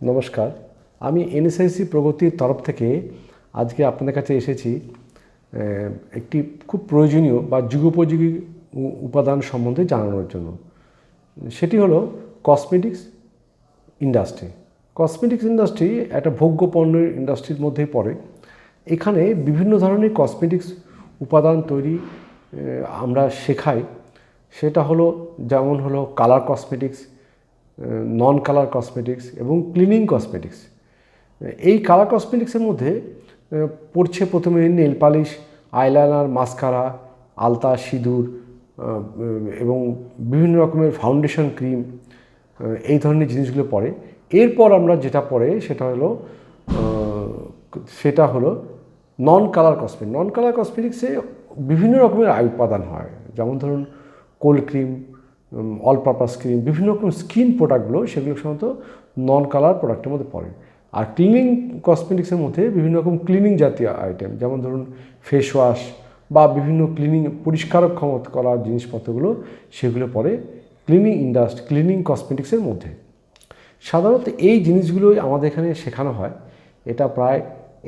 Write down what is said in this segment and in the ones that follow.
নমস্কার। আমি এনএসআইসি প্রগতির তরফ থেকে আজকে আপনাদের কাছে এসেছি একটি খুব প্রয়োজনীয় বা যুগোপযোগী উপাদান সম্বন্ধে জানানোর জন্য। সেটি হলো কসমেটিক্স ইন্ডাস্ট্রি কসমেটিক্স ইন্ডাস্ট্রি একটা ভোগ্য পণ্যের ইন্ডাস্ট্রির মধ্যেই পড়ে। এখানে বিভিন্ন ধরনের কসমেটিক্স উপাদান তৈরি আমরা শেখাই। সেটা হলো, যেমন হলো colour cosmetics non colour cosmetics এবং ক্লিনিং কসমেটিক্স এই কালার কসমেটিক্সের মধ্যে পড়ছে প্রথমে নেল পালিশ আইলাইনার মাস্কারা আলতা, সিঁদুর এবং বিভিন্ন রকমের ফাউন্ডেশন ক্রিম এই ধরনের জিনিসগুলো পড়ে এরপর আমরা যেটা পড়ে সেটা হলো সেটা হলো non colour cosmetic non colour কসমেটিক্সে বিভিন্ন রকমের আয় উপাদান হয়। যেমন ধরুন cold cream all purpose cream বিভিন্ন রকম স্কিন প্রোডাক্টগুলো সেগুলো সাধারণত নন কালার প্রোডাক্টের মধ্যে পড়ে। আর ক্লিনিং কসমেটিক্সের মধ্যে বিভিন্ন রকম ক্লিনিং জাতীয় আইটেম যেমন ধরুন ফেস ওয়াশ বা বিভিন্ন ক্লিনিং পরিষ্কার ক্ষমতা করার জিনিসপত্রগুলো সেগুলো পড়ে ক্লিনিং ইন্ডাস্ট্রি ক্লিনিং কসমেটিক্সের মধ্যে। সাধারণত এই জিনিসগুলোই আমাদের এখানে শেখানো হয়। এটা প্রায়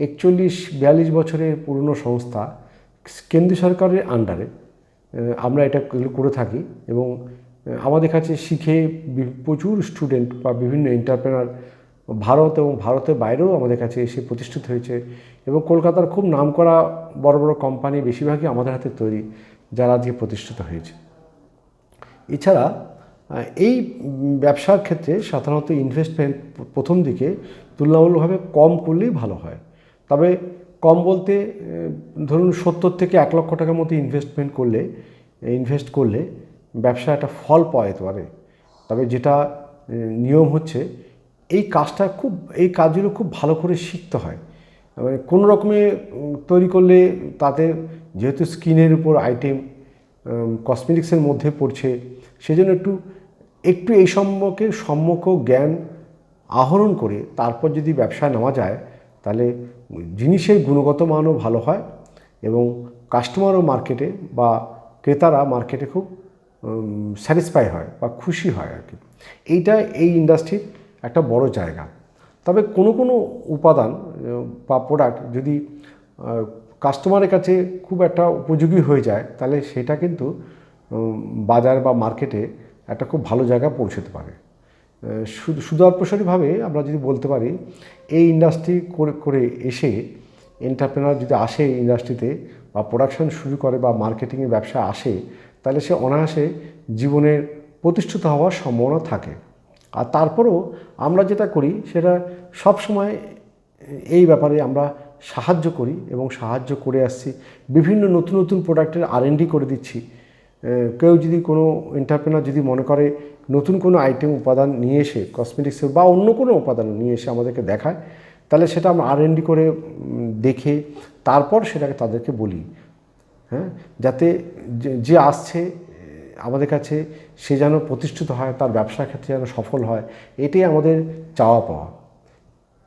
একচল্লিশ বিয়াল্লিশ বছরের পুরনো সংস্থা, কেন্দ্রীয় সরকারের আন্ডারে আমরা এটা করে থাকি এবং আমাদের কাছে শিখে প্রচুর স্টুডেন্ট বা বিভিন্ন এন্টারপ্রেনার ভারত এবং ভারতের বাইরেও আমাদের কাছে এসে প্রতিষ্ঠিত হয়েছে এবং কলকাতার খুব নামকরা বড় বড় কোম্পানি বেশিরভাগই আমাদের হাতে তৈরি, যারা আজকে প্রতিষ্ঠিত হয়েছে। এছাড়া এই ব্যবসার ক্ষেত্রে সাধারণত ইনভেস্টমেন্ট প্রথম দিকে তুলনামূলকভাবে কম করলেই ভালো হয়। তবে কম বলতে ধরুন সত্তর থেকে এক লক্ষ টাকার মতো ইনভেস্টমেন্ট করলে ইনভেস্ট করলে ব্যবসা একটা ফল পাওয়া যেতে পারে। তবে যেটা নিয়ম হচ্ছে এই কাজটা খুব, এই কাজগুলো খুব ভালো করে শিখতে হয়। মানে কোনো রকমে তৈরি করলে তাতে যেহেতু স্কিনের উপর আইটেম কসমেটিক্সের মধ্যে পড়ছে, সেজন্য একটু একটু এই সম্পর্কে সম্যক জ্ঞান আহরণ করে তারপর যদি ব্যবসায় নেওয়া যায়, তাহলে জিনিসের গুণগত মানও ভালো হয় এবং কাস্টমারও মার্কেটে বা ক্রেতারা মার্কেটে খুব স্যাটিসফাই হয় বা খুশি হয় আর কি। এইটা এই ইন্ডাস্ট্রির একটা বড় জায়গা। তবে কোনো কোনো উপাদান বা প্রোডাক্ট যদি কাস্টমারের কাছে খুব একটা উপযোগী হয়ে যায়, তাহলে সেটা কিন্তু বাজার বা মার্কেটে একটা খুব ভালো জায়গা পৌঁছতে পারে। শুধু আমরা যদি বলতে পারি, এই ইন্ডাস্ট্রি করে করে এসে এন্টারপ্রেনার যদি আসে এই ইন্ডাস্ট্রিতে বা প্রোডাকশন শুরু করে বা মার্কেটিংয়ের ব্যবসা আসে তাহলে সে অনায়াসে জীবনের প্রতিষ্ঠিত হওয়ার সম্ভাবনা থাকে। আর তারপরেও আমরা যেটা করি, সেটা সব সময় এই ব্যাপারে আমরা সাহায্য করি এবং সাহায্য করে আসছি। বিভিন্ন নতুন নতুন প্রোডাক্টের আর করে দিচ্ছি। কেউ যদি কোনো এন্টারপ্রেনার যদি মনে করে নতুন কোনো আইটেম উপাদান নিয়ে এসে কসমেটিক্সের বা অন্য কোনো উপাদান নিয়ে এসে আমাদেরকে দেখায়, তাহলে সেটা আমরা আর করে দেখে তারপর সেটাকে তাদেরকে বলি। হ্যাঁ? যাতে যে- আসছে আমাদের কাছে সে যেন প্রতিষ্ঠিত হয়, তার ব্যবসার ক্ষেত্রে যেন সফল হয়, এটাই আমাদের চাওয়া পাওয়া।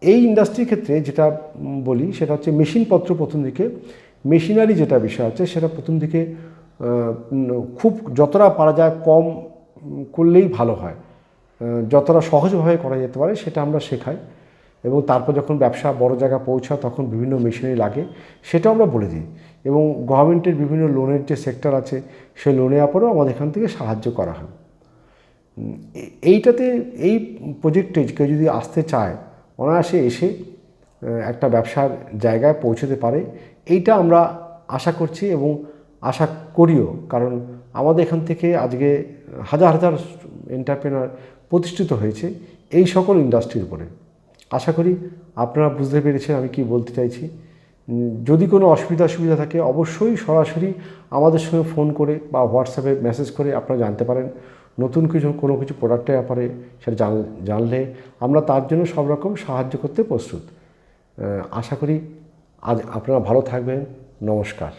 এই ইন্ডাস্ট্রির ক্ষেত্রে যেটা বলি, সেটা হচ্ছে মেশিনপত্র প্রথম দিকে। মেশিনারি যেটা বিষয় আছে, সেটা প্রথম দিকে খুব যতটা পারা যায় কম করলেই ভালো হয়। যতটা সহজভাবে করা যেতে পারে, সেটা আমরা শেখাই। এবং তারপর যখন ব্যবসা বড় জায়গায় পৌঁছায় তখন বিভিন্ন মেশিনারি লাগে, সেটাও আমরা বলে দিই। এবং গভর্নমেন্টের বিভিন্ন লোনের যে সেক্টর আছে, সেই লোনে আপরেও আমাদের এখান থেকে সাহায্য করা হয়। এইটাতে এই প্রজেক্টে কেউ যদি আসতে চায়, অনায়াসে এসে একটা ব্যবসার জায়গায় পৌঁছতে পারে, এইটা আমরা আশা করছি এবং আশা করিও। কারণ আমাদের এখান থেকে আজকে হাজার হাজার এন্টারপ্রেনার প্রতিষ্ঠিত হয়েছে এই সকল ইন্ডাস্ট্রির উপরে। আশা করি আপনারা বুঝতে পেরেছেন আমি কি বলতে চাইছি। যদি কোনো অসুবিধা সুবিধা থাকে, অবশ্যই সরাসরি আমাদের সঙ্গে ফোন করে বা হোয়াটসঅ্যাপে মেসেজ করে আপনারা জানতে পারেন। নতুন কিছু, কোনো কিছু প্রোডাক্টের ব্যাপারে সেটা জান, জানলে আমরা তার জন্য সব রকম সাহায্য করতে প্রস্তুত। আশা করি আজ আপনারা ভালো থাকবেন। নমস্কার।